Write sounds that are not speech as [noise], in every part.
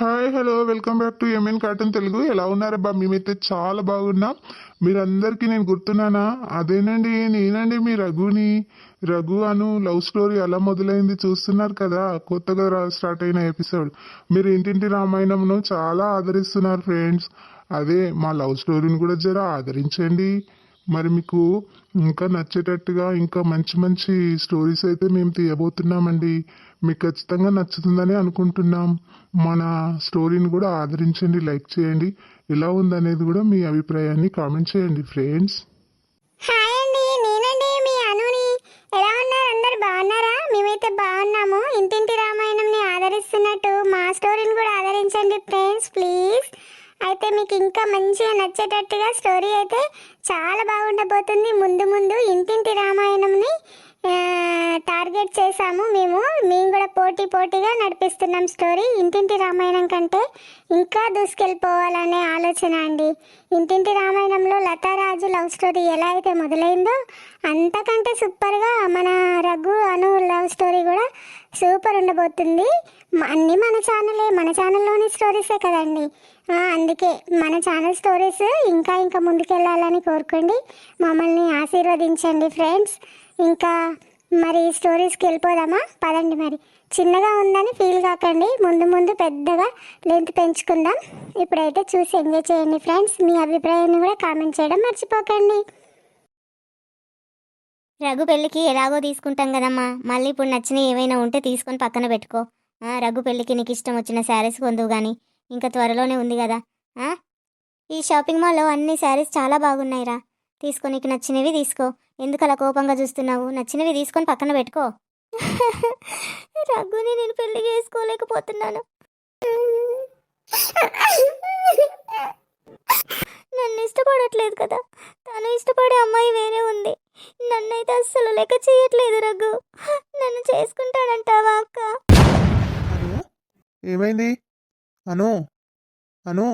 Hi hello welcome back to MN cartoon Telugu ఎలా ఉన్నారబ్బా మేమైతే చాలా బాగున్నాం. మీరందరికీ నేను గుర్తున్నానా? అదేనండి నేనండి మీ రఘుని. రఘు అను లవ్ స్టోరీ ఎలా మొదలైంది చూస్తున్నారు కదా? కొత్తగా రా- స్టార్ట్ అయిన ఎపిసోడ్ మీరు ఇంటింటి రామాయణంను చాలా ఆదరిస్తున్నారు ఫ్రెండ్స్ అదే మా లవ్ స్టోరీని కూడా జర ఆదరించండి. మరి మీకు ఇంకా నచ్చేటట్టుగా ఇంకా మంచి మంచి స్టోరీస్ అయితే మేము తీయబోతున్నామండి. మీకు ఖచ్చితంగా నచ్చుతుందని అనుకుంటున్నాం. మన స్టోరీని కూడా ఆదరించండి లైక్ చేయండి. ఎలా ఉందనేది కూడా మీ అభిప్రాయాన్ని కామెంట్ చేయండి ఫ్రెండ్స్. హాయ్ అండి నేనండి మీ అనుని. ఎలా ఉన్నారు? అందరు బాగున్నారా? మేమైతే బాగున్నాము. ఇంటింటి రామాయణంని ఆదరిస్తున్నట్టు మా స్టోరీని కూడా ఆదరించండి ఫ్రెండ్స్ ప్లీజ్. అయితే మీకు ఇంకా మంచిగా నచ్చేటట్టుగా స్టోరీ అయితే చాలా బాగుండబోతుంది. ముందు ముందు ఇంటింటి రామాయణంని టార్గెట్ చేశాము. మేము మేము కూడా పోటీ పోటీగా నడిపిస్తున్నాం స్టోరీ. ఇంటింటి రామాయణం కంటే ఇంకా దూసుకెళ్ళిపోవాలనే ఆలోచన అండి. ఇంటింటి రామాయణంలో లతారాజు లవ్ స్టోరీ ఎలా అయితే మొదలైందో అంతకంటే సూపర్గా మన రఘు అను లవ్ స్టోరీ కూడా సూపర్ ఉండబోతుంది. అన్నీ మన ఛానలే మన ఛానల్లోని స్టోరీసే కదండి. అందుకే మన ఛానల్ స్టోరీస్ ఇంకా ఇంకా ముందుకెళ్ళాలని కోరుకోండి. మమ్మల్ని ఆశీర్వదించండి ఫ్రెండ్స్. ఇంకా మరి స్టోరీస్కి వెళ్ళిపోదామా? పదండి మరి. చిన్నగా ఉందని ఫీల్ కాకండి. ముందు ముందు పెద్దగా లెంత్ పెంచుకుందాం. ఇప్పుడైతే చూసి ఎంజాయ్ చేయండి ఫ్రెండ్స్ మీ అభిప్రాయాన్ని కూడా కామెంట్ చేయడం మర్చిపోకండి. రఘు పెళ్ళికి ఎలాగో తీసుకుంటాం కదమ్మా. మళ్ళీ ఇప్పుడు నచ్చినవి ఏవైనా ఉంటే తీసుకొని పక్కన పెట్టుకో. రఘు పెళ్ళికి నీకు ఇష్టం వచ్చిన శారీస్ కొందువు కానీ ఇంకా త్వరలోనే ఉంది కదా. ఈ షాపింగ్ మాల్లో అన్ని శారీస్ చాలా బాగున్నాయిరా. తీసుకో నీకు నచ్చినవి తీసుకో. ఎందుకు అలా కోపంగా చూస్తున్నావు? నచ్చినవి తీసుకొని పక్కన పెట్టుకో. [laughs] రఘుని నేను పెళ్ళి చేసుకోలేకపోతున్నాను. నన్ను ఇష్టపడట్లేదు కదా. తను ఇష్టపడే అమ్మాయి వేరే ఉంది. నన్నైతే అస్సలు లెక్క చేయట్లేదు రఘు. నన్ను చేసుకుంటాడంటావా అక్క? అను? ఏమైంది? అను? అను?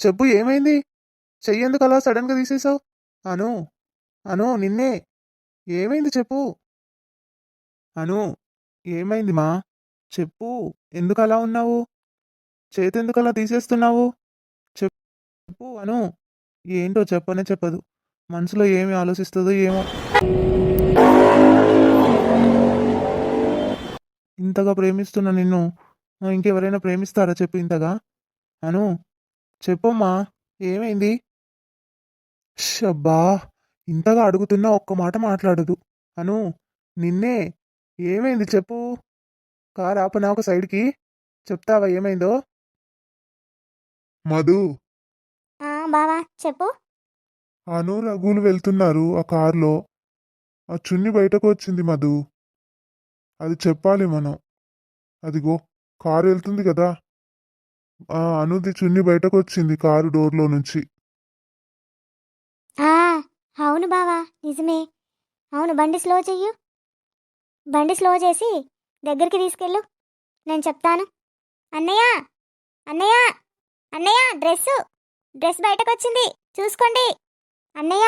చెప్పు ఏమైంది? చెయ్యేందుకు అలా సడన్గా తీసేసావు? అను అను నిన్నే. ఏమైంది చెప్పు. అను ఏమైంది మా? చెప్పు ఎందుకు అలా ఉన్నావు? చేతెందుకు అలా తీసేస్తున్నావు? చెప్పు అను. ఏంటో చెప్పనే చెప్పదు. మనసులో ఏమి ఆలోచిస్తుందో ఏమో. ఇంతగా ప్రేమిస్తున్న నిన్ను ఇంకెవరైనా ప్రేమిస్తారా చెప్పు ఇంతగా? అను చెప్పమ్మా ఏమైంది? షబ్బా ఇంతగా అడుగుతున్నా ఒక్క మాట మాట్లాడదు. అను నిన్నే ఏమైంది చెప్పు. కార్ ఆపనా ఒక సైడ్కి. చెప్తావా ఏమైందో? మధు. ఆ, బావా చెప్పు. అను రఘులు వెళ్తున్నారు ఆ కారులో. ఆ చున్ని బయటకు వచ్చింది మధు. అది చెప్పాలి మనం. అదిగో కారు వెళ్తుంది కదా. ఆ అనుది చున్ని బయటకు వచ్చింది కారు డోర్లో నుంచి. అవును బావా నిజమే. అవును బండి స్లో చెయ్యు. బండి స్లో చేసి దగ్గరికి తీసుకెళ్ళు. నేను చెప్తాను. అన్నయ్య! అన్నయ్య! అన్నయ్య! డ్రెస్సు! డ్రెస్ బయటకు వచ్చింది చూసుకోండి. అన్నయ్య!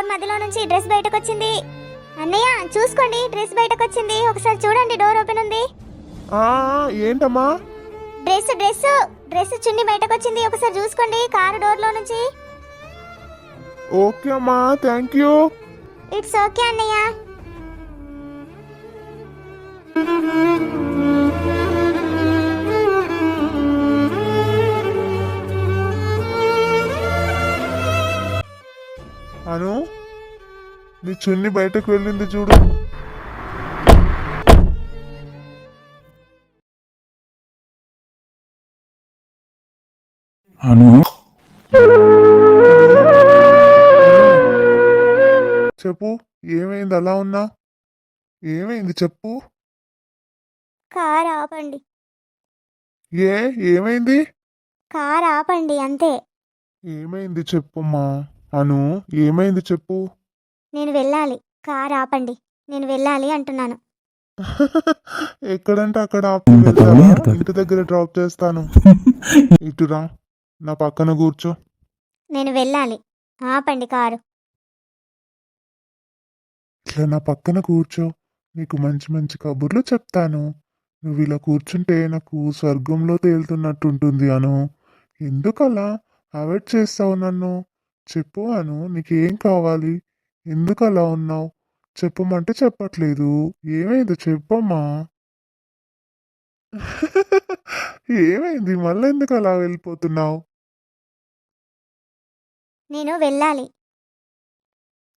డోర్ మధ్యలో నుంచి డ్రెస్ బయటకు వచ్చింది అన్నయ్య చూసుకోండి డ్రెస్ బయటకు వచ్చింది ఒకసారి చూడండి డోర్ ఓపెన్ ఉంది. ఆ ఏంటమ్మా? డ్రెస్ డ్రెస్ డ్రెస్ చున్ని బయటకు వచ్చింది ఒకసారి చూసుకోండి కారు డోర్లో నుంచి. ఓకే అమ్మా థ్యాంక్ యూ ఇట్స్ ఓకే అన్నయ్య. నీ చున్ని బయటకు వెళ్ళింది చూడు. అను. చెప్పు ఏమైంది? అలా ఉన్నా? ఏమైంది? చెప్పు. కార్ ఆపండి ఏ? ఏమైంది? కార్ ఆపండి అంతే. ఏమైంది చెప్పమ్మా అను ఏమైంది చెప్పు. నేను వెళ్ళాలి. కారు ఆపండి. నేను వెళ్ళాలి అంటున్నాను. [laughs] ఎక్కడంటే అక్కడ ఆపి వెళ్తావా? ఇంటి దగ్గర డ్రాప్ చేస్తాను. [laughs] ఇటురా నా పక్కన కూర్చో. నేను వెళ్ళాలి. ఆపండి కారు. ఇట్లా నా పక్కన కూర్చో. నీకు మంచి మంచి కబుర్లు చెప్తాను. నువ్వు ఇలా కూర్చుంటే నాకు స్వర్గంలో తేలుతున్నట్టు ఉంటుంది అను. ఎందుకు అలా అవాయిడ్ చేస్తావు నన్ను. చెప్పు అను. నీకేం కావాలి? ఎందుకు అలా ఉన్నావు? చెప్పమంటే చెప్పట్లేదు. ఏమైంది చెప్పమ్మా? ఏమైంది? మళ్ళీ ఎందుకు అలా వెళ్ళిపోతున్నావు? నేను వెళ్ళాలి.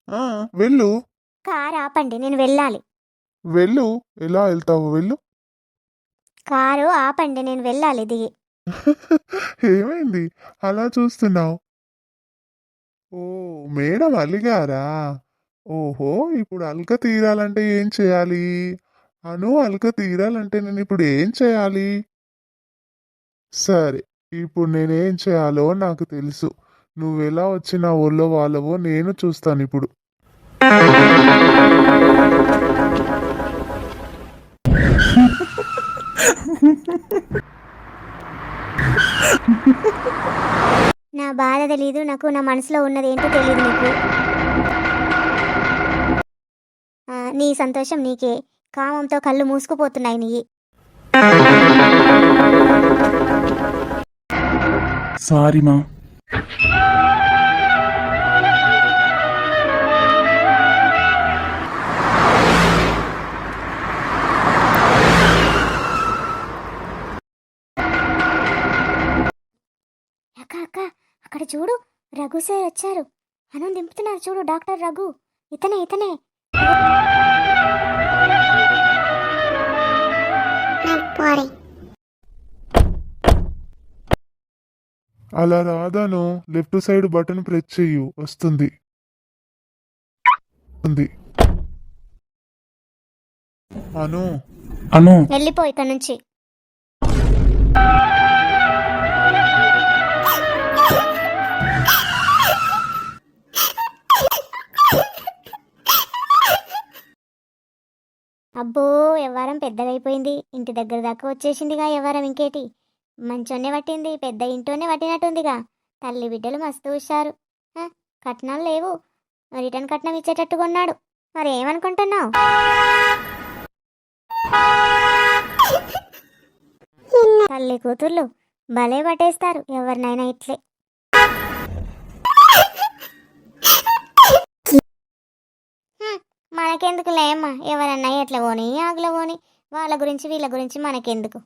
ఆ, వెళ్ళు. కారు ఆపండి నేను వెళ్ళాలి. వెళ్ళు. ఎలా వెళ్తావు వెళ్ళు. కారు ఆపండి నేను వెళ్ళాలి దిగి. [laughs] ఏమైంది? అలా చూస్తున్నావు? ఓ మేడం అలిగారా ఓహో ఇప్పుడు అల్క తీరాలంటే ఏం చేయాలి? అను అల్క తీరాలంటే నేను ఇప్పుడు ఏం చేయాలి? సరే ఇప్పుడు నేనేం చేయాలో నాకు తెలుసు. నువ్వెలా వచ్చిన ఊళ్ళో ఒళ్ళో వాళ్ళవో నేను చూస్తాను ఇప్పుడు. నా బాధ తెలీదు నాకు నా మనసులో ఉన్నది ఏంటో తెలియదు నీకు. ఆ, నీ సంతోషం నీకే. కామంతో కళ్ళు మూసుకుపోతున్నాయి నీ సారీ మా. సార్ వచ్చారు. అను దింపుతున్నారు చూడు డాక్టర్ రఘు. ఇతనే ఇతనే. అలా రాదాను లెఫ్ట్ సైడ్ బటన్ ప్రెస్ చెయ్యు. వస్తుంది. ఉంది. అను. అను. వెళ్ళిపో ఇక్కడ నుంచి. అబ్బో వ్యవహారం పెద్దగైపోయింది. ఇంటి దగ్గర దాకా వచ్చేసిందిగా వ్యవహారం ఇంకేటి? మంచోనే పట్టింది పెద్ద ఇంట్లోనే పట్టినట్టుందిగా. తల్లి బిడ్డలు మస్తు హుషారు. కట్నాలు లేవు. రిటర్న్ కట్నం ఇచ్చేటట్టుగా ఉన్నాడు మరి ఏమనుకుంటున్నావు? తల్లి కూతుర్లు భలే పట్టేస్తారు. ఎవరినైనా ఇట్లే. మనకెందుకు లేమ్మా ఎవరన్నా ఎట్లా పోని? ఆగల పోని. వాళ్ళ గురించి వీళ్ళ గురించి మనకెందుకు?